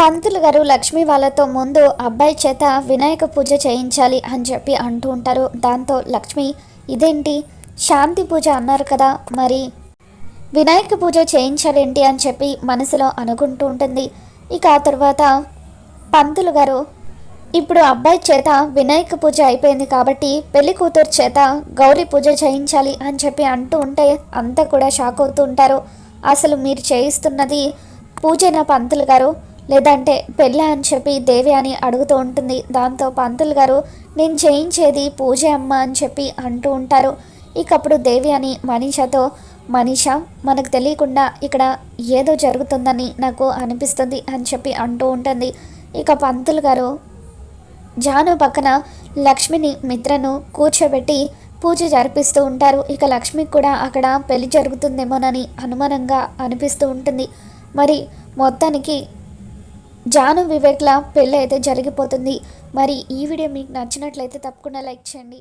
పంతులు గారు లక్ష్మి వాళ్ళతో ముందు అబ్బాయి చేత వినాయక పూజ చేయించాలి అని చెప్పి అంటూ ఉంటారు. దాంతో లక్ష్మి ఇదేంటి? శాంతి పూజ అన్నారు కదా మరి వినాయక పూజ చేయించాలేంటి? అని చెప్పి మనసులో అనుకుంటూ ఉంటుంది. ఇక ఆ తర్వాత పంతులు గారు ఇప్పుడు అబ్బాయి చేత వినాయక పూజ అయిపోయింది కాబట్టి పెళ్ళి కూతురు చేత గౌరీ పూజ చేయించాలి అని చెప్పి అంటూ ఉంటే అంతా కూడా షాక్ అవుతూ ఉంటారు. అసలు మీరు చేయిస్తున్నది పూజన పంతులు గారు? లేదంటే పెళ్ళ అని చెప్పి దేవి అని అడుగుతూ ఉంటుంది. దాంతో పంతులు గారు నేను చేయించేది పూజ అమ్మ అని చెప్పి అంటూ ఉంటారు. ఇక అప్పుడు దేవి అని మనీషాతో మనీషా మనకు తెలియకుండా ఇక్కడ ఏదో జరుగుతుందని నాకు అనిపిస్తుంది అని చెప్పి అంటూ ఉంటుంది. ఇక పంతులు గారు జాను పక్కన లక్ష్మిని మిత్రను కూర్చోబెట్టి పూజ జరిపిస్తూ ఉంటారు. ఇక లక్ష్మికి కూడా అక్కడ పెళ్ళి జరుగుతుందేమోనని అనుమానంగా అనిపిస్తూ ఉంటుంది. మరి మొత్తానికి జాను వివేక్ల పెళ్ళి అయితే జరిగిపోతుంది. మరి ఈ వీడియో మీకు నచ్చినట్లయితే తప్పకుండా లైక్ చేయండి.